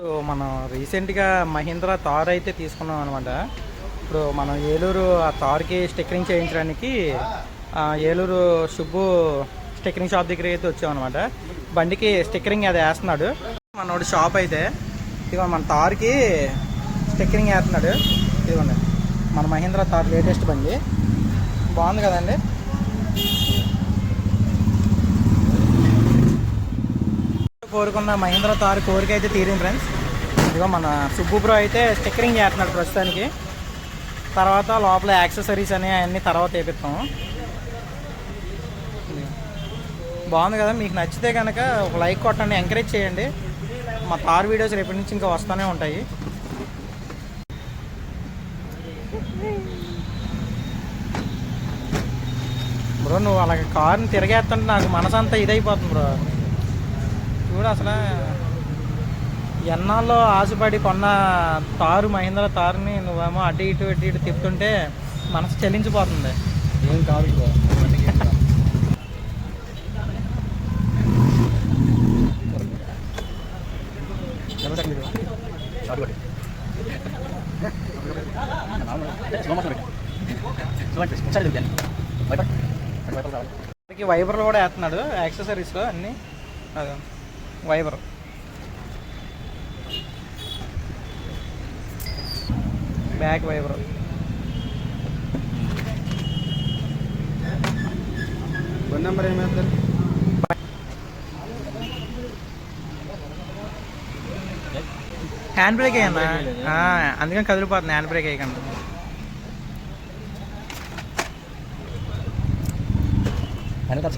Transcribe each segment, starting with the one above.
So మనం రీసెంట్గా మహీంద్రా తార్ అయితే తీసుకున్నాం అనమాట ఇప్పుడు మనం ఏలూరు ఆ తార్కి స్టిక్కరింగ్ చేయించడానికి ఏలూరు సుబ్బు స్టిక్కరింగ్ షాప్ దగ్గర అయితే వచ్చాం అనమాట బండికి స్టిక్కరింగ్ అది వేస్తున్నాడు. మనోడు షాప్ అయితే ఇదిగో మన తార్కి స్టిక్కరింగ్ వేస్తున్నాడు. ఇదిగోండి మన మహీంద్రా తార్ లేటెస్ట్ బండి. బాగుంది కదండి? కోరుకున్న మహేంద్ర తార్ కోరిక అయితే తీరింది ఫ్రెండ్స్ ఇదిగో మన సుబ్బు బ్రో అయితే స్టిక్కరింగ్ చేస్తున్నాడు ప్రస్తుతానికి. తర్వాత లోపల యాక్సెసరీస్ అని అవన్నీ తర్వాత వేపిస్తాము బాగుంది కదా మీకు నచ్చితే కనుక ఒక లైక్ కొట్టండి ఎంకరేజ్ చేయండి. మా తార్ వీడియోస్ రేపటి నుంచి ఇంకా వస్తూనే ఉంటాయి. బ్రో నువ్వు అలాగే కార్ని తిరగేస్తుంటే నాకు మనసంతా ఇదైపోతుంది బ్రో చూడు అసలు. ఎన్నాళ్ళు ఆశపడి కొన్న తారు మహీంద్ర తారుని నువ్వేమో అటు ఇటు అటు ఇటు తిప్పుతుంటే మనసు చెల్లించిపోతుంది. ఏం కాదు వైబర్లు కూడా వేస్తున్నాడు యాక్సెసరీస్లో అన్నీ. అదే. వైబర్ బ్యాక్ వైబర్ వన్ నెంబర్ ఏమవుతుంది హ్యాండ్ బ్రేక్ అయ్యన్నా Hand brake వేయలేదా? అందుకని కదిలిపోతుంది హ్యాండ్ బ్రేక్ అయ్యకుండా ఫైనల్ ఖర్చు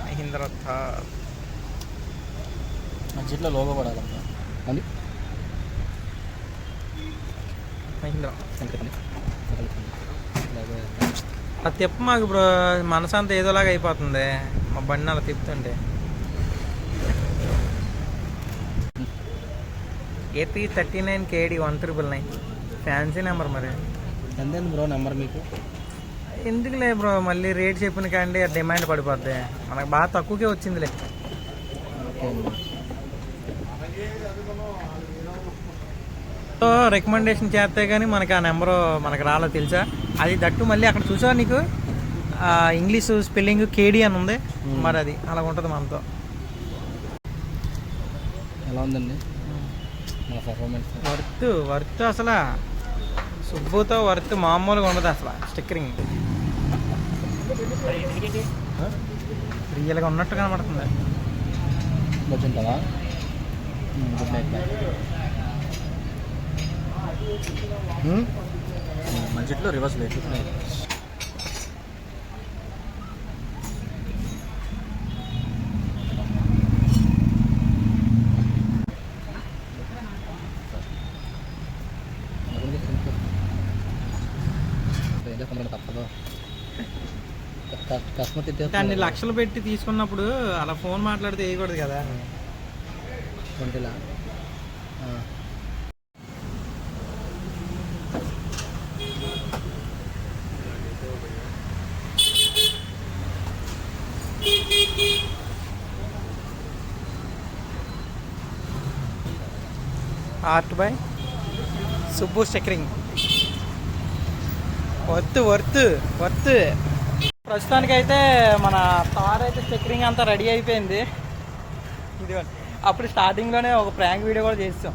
మహీంద్రా థార్ నా లోగో కూడా అండి అంది అది తిప్ప మాకు బ్రో మనసంతా ఏదోలాగా అయిపోతుంది మా బండి అలా తిప్పుతుంటే AP thirty nine K D one triple nine fancy number మరి ఎంత బ్రో నెంబర్ మీకు? ఎందుకులే బ్రో మళ్ళీ రేట్ చెప్పిన కానీ డిమాండ్ పడిపోద్ది. మనకు బాగా తక్కువకే వచ్చిందిలే. సో రికమెండేషన్ చేస్తే కానీ మనకి ఆ నెంబరు మనకు రాలో తెలుసా? అది దట్టు మళ్ళీ అక్కడ చూసావా నీకు? ఇంగ్లీష్ స్పెల్లింగ్ కేడి అని ఉంది. మరి అది అలా ఉంటుంది మనతో. ఎలా ఉందండి? వర్త్ వర్త్ అసలు. సుబ్బుతో వర్త్ మామూలుగా ఉండదు అసలు స్టిక్కరింగ్. రియల్గా ఉన్నట్టు కనబడుతుంది. వచ్చింటావా గుడ్ నైట్ బాయ్ మంచిట్లో రివర్స్ లేదు తప్పదు. కస్టమర్ తిట్టే అన్ని లక్షలు పెట్టి తీసుకున్నప్పుడు అలా ఫోన్ మాట్లాడితే వేయకూడదు కదా. ట్వంటీలా art by Subbu stickering. Worth worth worth. ప్రస్తుతానికైతే మన కార్ అయితే స్టిక్కరింగ్ అంతా రెడీ అయిపోయింది. ఇది అప్పుడు స్టార్టింగ్లోనే ఒక ప్రాంక్ వీడియో కూడా చేస్తాం